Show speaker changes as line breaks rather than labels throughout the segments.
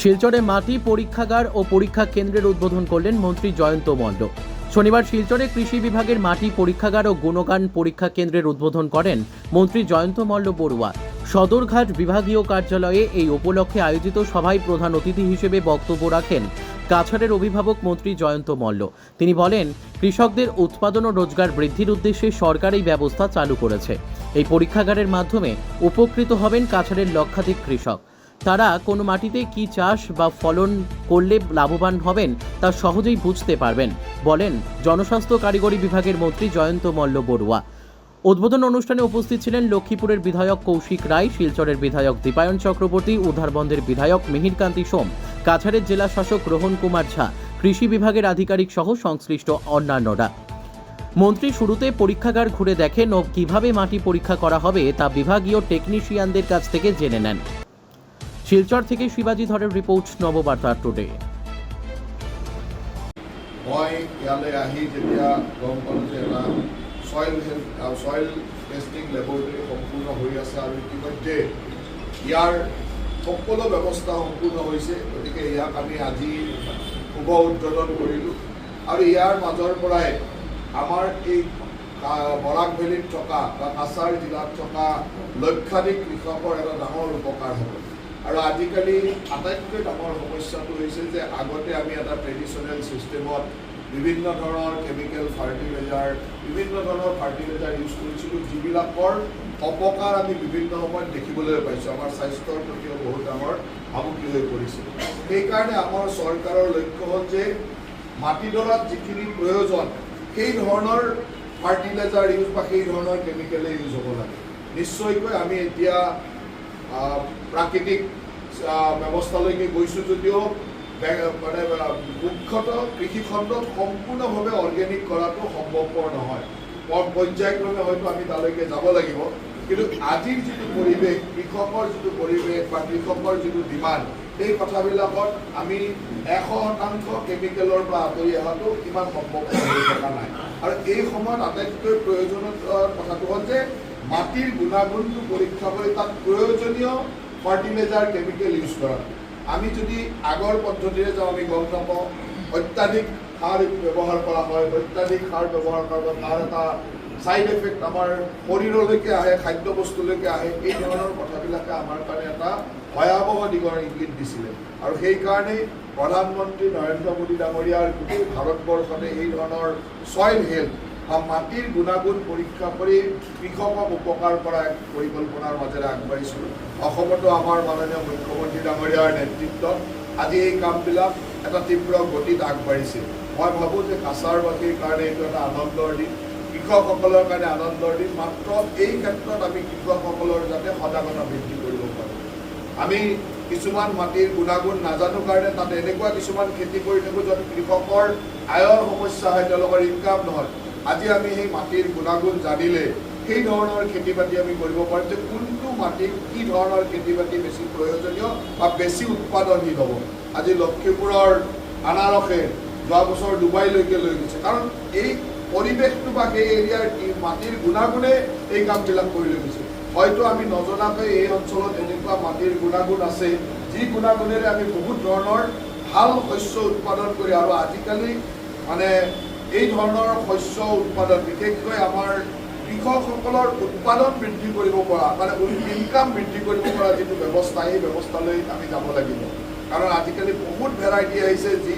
শিলচরে মাটি পরীক্ষাগার ও পরীক্ষা কেন্দ্রের উদ্বোধন করলেন মন্ত্রী জয়ন্ত মল্ল শনিবার শিলচরে কৃষি বিভাগের মাটি পরীক্ষাগার ও গুণগান পরীক্ষা কেন্দ্রের উদ্বোধন করেন মন্ত্রী জয়ন্ত মল্ল বড়ুয়া। সদরঘাট বিভাগীয় কার্যালয়ে এই উপলক্ষে আয়োজিত সভায় প্রধান অতিথি হিসেবে বক্তব্য রাখেন কাছাড়ের অভিভাবক মন্ত্রী জয়ন্ত মল্ল তিনি বলেন, কৃষকদের উৎপাদন ও রোজগার বৃদ্ধির উদ্দেশ্যে সরকার এই ব্যবস্থা চালু করেছে। এই পরীক্ষাগারের মাধ্যমে উপকৃত হবেন কাছাড়ের লক্ষাধিক কৃষক। তারা কোনো মাটিতে কি চাষ বা ফলন করলে লাভবান হবেন তা সহজেই বুঝতে পারবেন, বলেন জনস্বাস্থ্য কারিগরি বিভাগের মন্ত্রী জয়ন্ত মল্ল বড়ুয়া। উদ্বোধন অনুষ্ঠানে উপস্থিত ছিলেন লক্ষ্মীপুরের বিধায়ক কৌশিক রায়, শিলচরের বিধায়ক দীপায়ন চক্রবর্তী উদ্ধারবন্দের বিধায়ক মিহিরকান্তি সোম, কাছাড়ের জেলা শাসক রোহন কুমার ঝা, কৃষি বিভাগের আধিকারিক সহ সংশ্লিষ্ট অন্যান্যরা। মন্ত্রী শুরুতে পরীক্ষাগার ঘুরে দেখেন ও কীভাবে মাটি পরীক্ষা করা হবে তা বিভাগীয় টেকনিশিয়ানদের কাছ থেকে জেনে নেন। শিলচর থেকে শিবাজী ধরের ৰিপৰ্ট নৱবাৰ্তা টুডে।
মই ইয়ালৈ আহি যেতিয়া গম পালোঁ যে এটা চইল হেল্থ চইল টেষ্টিং লেবৰেটৰী সম্পূৰ্ণ হৈ আছে আৰু ইতিমধ্যে ইয়াৰ সকলো ব্যৱস্থা সম্পূৰ্ণ হৈছে। গতিকে ইয়াক আমি আজি শুভ উদ্বোধন কৰিলোঁ। আৰু ইয়াৰ মাজৰ পৰাই আমাৰ এই বৰাক ভেলীত থকা বা কাছাৰ জিলাত থকা লক্ষাধিক কৃষকৰ এটা ডাঙৰ উপকাৰ হ'ব। আৰু আজিকালি আটাইতকৈ ডাঙৰ সমস্যাটো হৈছে যে আগতে আমি এটা ট্ৰেডিশ্যনেল ছিষ্টেমত বিভিন্ন ধৰণৰ কেমিকেল ফাৰ্টিলাইজাৰ বিভিন্ন ধৰণৰ ফাৰ্টিলাইজাৰ ইউজ কৰিছিলোঁ, যিবিলাকৰ অপকাৰ আমি বিভিন্ন সময়ত দেখিবলৈ পাইছোঁ। আমাৰ স্বাস্থ্যৰ প্ৰতিও বহুত ডাঙৰ ভাবুকি হৈ পৰিছে। সেইকাৰণে আমাৰ চৰকাৰৰ লক্ষ্য হ'ল যে মাটিডৰাত যিখিনি প্ৰয়োজন, সেই ধৰণৰ ফাৰ্টিলাইজাৰ ইউজ বা সেই ধৰণৰ কেমিকেলে ইউজ হ'ব লাগে। নিশ্চয়কৈ আমি এতিয়া প্ৰাকৃতিক ব্যৱস্থালৈকে গৈছোঁ যদিও মানে মুখ্যতঃ কৃষিখণ্ডত সম্পূৰ্ণভাৱে অৰ্গেনিক কৰাটো সম্ভৱপৰ নহয়। পৰ্যায়ক্ৰমে হয়তো আমি তালৈকে যাব লাগিব। কিন্তু আজিৰ যিটো পৰিৱেশ, কৃষকৰ যিটো পৰিৱেশ বা কৃষকৰ যিটো ডিমাণ্ড, সেই কথাবিলাকত আমি এশ শতাংশ কেমিকেলৰ পৰা আঁতৰি অহাটো ইমান সম্ভৱ হৈ থকা নাই। আৰু এই সময়ত আটাইতকৈ প্ৰয়োজনীয় কথাটো হ'ল যে মাটিৰ গুণাগুণটো পৰীক্ষা কৰি তাত প্ৰয়োজনীয় ফাৰ্টিলাইজাৰ কেমিকেল ইউজ কৰা আমি যদি আগৰ পদ্ধতিৰে যাওঁ, আমি গম নাপাওঁ, অত্যাধিক সাৰ ব্যৱহাৰ কৰা হয়, অত্যাধিক সাৰ ব্যৱহাৰ কৰাৰ পৰা তাৰ এটা ছাইড এফেক্ট আমাৰ শৰীৰলৈকে আহে খাদ্য বস্তুলৈকে আহে, এই ধৰণৰ কথাবিলাকে আমাৰ কাৰণে এটা ভয়াৱহ দিগৰ ইংগিত দিছিলে। আৰু সেইকাৰণেই প্ৰধানমন্ত্ৰী নৰেন্দ্ৰ মোদী ডাঙৰীয়াৰ গোটেই ভাৰতবৰ্ষতে এই ধৰণৰ ছইল হেল্থ বা মাটিৰ গুণাগুণ পৰীক্ষা কৰি কৃষকক উপকাৰ কৰা এক পৰিকল্পনাৰ মাজেৰে আগবাঢ়িছিলোঁ অসমতো আমাৰ মাননীয় মুখ্যমন্ত্ৰী ডাঙৰীয়াৰ নেতৃত্বত আজি এই কামবিলাক এটা তীব্ৰ গতিত আগবাঢ়িছে। মই ভাবোঁ যে কাছাৰবাসীৰ কাৰণে এইটো এটা আনন্দৰ দিন। কৃষকসকলৰ কাৰণে আনন্দৰ দিন। মাত্ৰ এই ক্ষেত্ৰত আমি কৃষকসকলৰ যাতে সজাগতা বৃদ্ধি কৰিব পাৰোঁ। আমি কিছুমান মাটিৰ গুণাগুণ নাজানো কাৰণে তাত এনেকুৱা কিছুমান খেতি কৰি থাকোঁ য'ত কৃষকৰ আয়ৰ সমস্যা হয়, তেওঁলোকৰ ইনকাম নহয়। আজি আমি সেই মাটিৰ গুণাগুণ জানিলে সেই ধৰণৰ খেতি বাতি আমি কৰিব পাৰিম যে কোনটো মাটিত কি ধৰণৰ খেতি বাতি বেছি প্ৰয়োজনীয় বা বেছি উৎপাদনশীল হ'ব। আজি লক্ষীপুৰৰ আনাৰসে যোৱা বছৰ ডুবাইলৈকে লৈ গৈছে। কাৰণ এই পৰিৱেশটো বা সেই এৰিয়াৰ মাটিৰ গুণাগুণে এই কামবিলাক কৰি লৈ গৈছে। হয়তো আমি নজনাকৈ এই অঞ্চলত এনেকুৱা মাটিৰ গুণাগুণ আছে, যি গুণাগুণেৰে আমি বহুত ধৰণৰ ভালো শস্য উৎপাদন কৰি আৰু আজিকালি মানে এই ধৰণৰ শস্য উৎপাদন বিশেষকৈ আমাৰ কৃষকসকলৰ উৎপাদন বৃদ্ধি কৰিব পৰা মানে ইনকাম বৃদ্ধি কৰিব পৰা যিটো ব্যৱস্থা এই ব্যৱস্থালৈ আমি যাব লাগিব। কাৰণ আজিকালি বহুত ভেৰাইটি আহিছে যি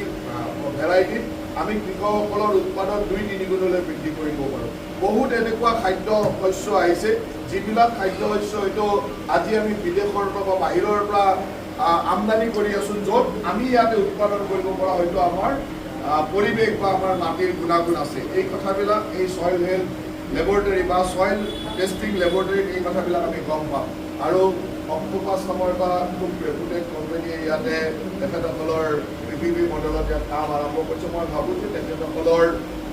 ভেৰাইটিত আমি কৃষকসকলৰ উৎপাদন দুই তিনি গুণলৈ বৃদ্ধি কৰিব পাৰোঁ। বহুত এনেকুৱা খাদ্য শস্য আহিছে যিবিলাক খাদ্য শস্য হয়তো আজি আমি বিদেশৰ পৰা বা বাহিৰৰ পৰা আমদানি কৰি আছোঁ য'ত আমি ইয়াতে উৎপাদন কৰিব পৰা হয়তো আমাৰ আহ, পৰিৱেশ বা আমাৰ মাটিৰ গুণাগুণ আছে। এই কথাবিলাক এই ছইল হেল্থ লেবৰেটৰী বা ছইল টেষ্টিং লেবৰেটৰীত এই কথাবিলাক আমি গম পাম। আৰু অক্টোপাছ নামৰ এটা খুব ৰেপুটেড কোম্পানীয়ে ইয়াতে তেখেতসকলৰ পৃথিৱী মণ্ডলত ইয়াত কাম আৰম্ভ কৰিছে। মই ভাবোঁ যে তেখেতসকলৰ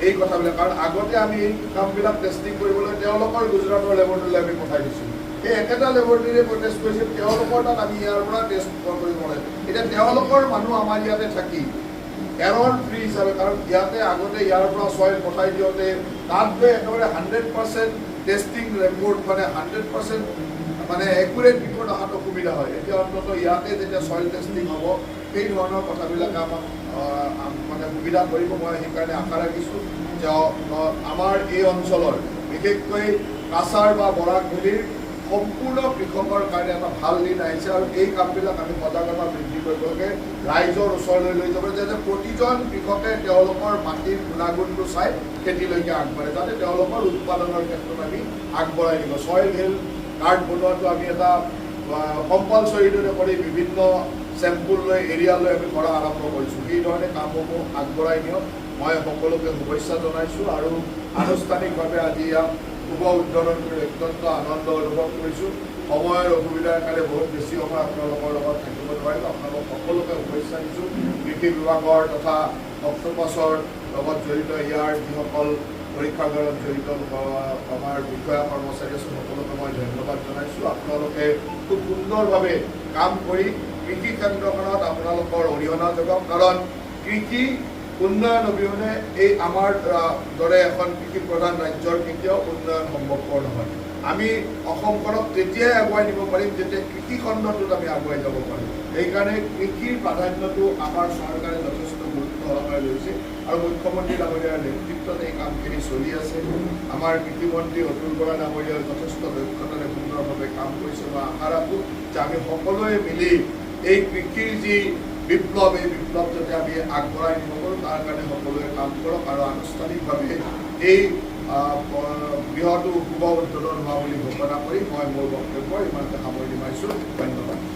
এই কথাবিলাক কাৰণ আগতে আমি এই কামবিলাক টেষ্টিং কৰিবলৈ তেওঁলোকৰ গুজৰাটৰ লেবৰেটৰীলৈ আমি পঠাই দিছিলোঁ। সেই একেটা লেবৰেটৰীৰে টেষ্ট কৰিছিল তেওঁলোকৰ তাত আমি ইয়াৰ পৰা টেষ্ট কৰিব লাগে এতিয়া তেওঁলোকৰ মানুহ আমাৰ ইয়াতে থাকি এৰৰ ফ্ৰী হিচাপে কাৰণ ইয়াতে আগতে ইয়াৰ পৰা ছইল পঠাই দিওঁতে তাত গৈ একেবাৰে হাণ্ড্ৰেড পাৰ্চেণ্ট টেষ্টিং ৰিপৰ্ট মানে হাণ্ড্ৰেড পাৰ্চেণ্ট মানে একুৰেট ৰিপৰ্ট অহাত অসুবিধা হয়। এতিয়া অন্ততঃ ইয়াতে যেতিয়া ছইল টেষ্টিং হ'ব, সেই ধৰণৰ কথাবিলাকে আমাক মানে সুবিধা কৰিব মই সেইকাৰণে আশা ৰাখিছোঁ যে আমাৰ এই অঞ্চলৰ, বিশেষকৈ কাছাৰ বা বৰাক সম্পূৰ্ণ কৃষকৰ কাৰণে এটা ভালো দিন আহিছে আৰু এই কামবিলাক আমি সজাগতা বৃদ্ধি কৰিব লাগে ৰাইজৰ ওচৰলৈ লৈ যাব যাতে প্ৰতিজন কৃষকে তেওঁলোকৰ মাটিৰ গুণাগুণটো চাই খেতিলৈকে আগবাঢ়ে, যাতে তেওঁলোকৰ উৎপাদনৰ ক্ষেত্ৰত আমি আগবঢ়াই নিব। ছইল হেল্থ কাৰ্ড বনোৱাটো আমি এটা কম্পালচৰি দৰে কৰি বিভিন্ন চেম্পুল লৈ, এৰিয়া লৈ আমি কৰা আৰম্ভ কৰিছোঁ। সেই ধৰণে কামসমূহ আগবঢ়াই নিয়ক। মই সকলোকে শুভেচ্ছা জনাইছোঁ আৰু আনুষ্ঠানিকভাৱে আজি ইয়াক শুভ উদ্বোধন কৰি অত্যন্ত আনন্দ অনুভৱ কৰিছোঁ সময়ৰ অসুবিধাৰ কাৰণে বহুত বেছি সময় আপোনালোকৰ লগত থাকিব নোৱাৰিলোঁ আপোনালোক সকলোকে শুভেচ্ছা দিছোঁ কৃষি বিভাগৰ তথা অক্টোপাছৰ লগত জড়িত ইয়াৰ যিসকল পৰীক্ষাগাৰত জড়িত আমাৰ বিষয়া কৰ্মচাৰী আছে সকলোকে মই ধন্যবাদ জনাইছোঁ আপোনালোকে খুব সুন্দৰভাৱে কাম কৰি কৃষি কেন্দ্ৰখনত আপোনালোকৰ অৰিহণা যোগাওক কাৰণ কৃষি উন্নয়ন অবিহনে এই আমাৰ দৰে এখন কৃষি প্ৰধান ৰাজ্যৰ কেতিয়াও উন্নয়ন সম্ভৱপৰ নহয়। আমি অসমখনক তেতিয়াই আগুৱাই নিব পাৰিম যেতিয়া কৃষি খণ্ডটোত আমি আগুৱাই যাব পাৰিম। সেইকাৰণে কৃষিৰ প্ৰাধান্যটো আমাৰ চৰকাৰে যথেষ্ট গুৰুত্ব সহকাৰে লৈছে আৰু মুখ্যমন্ত্ৰী ডাঙৰীয়াৰ নেতৃত্বত এই কামখিনি চলি আছে। আমাৰ কৃষিমন্ত্ৰী অতুল বৰা ডাঙৰীয়াই যথেষ্ট দক্ষতাৰে সুন্দৰভাৱে কাম কৰিছে। মই আশা ৰাখোঁ যে আমি সকলোৱে মিলি এই কৃষিৰ যি বিপ্লৱ এই বিপ্লৱ যাতে আমি আগবঢ়াই নিব পাৰোঁ, তাৰ কাৰণে সকলোৱে কাম কৰক আৰু আনুষ্ঠানিকভাৱে এই প- শুভ উদ্বোধন হোৱা বুলি ঘোষণা কৰি মই মোৰ বক্তব্য ইমানতে সামৰণি মাৰিছোঁ। ধন্যবাদ।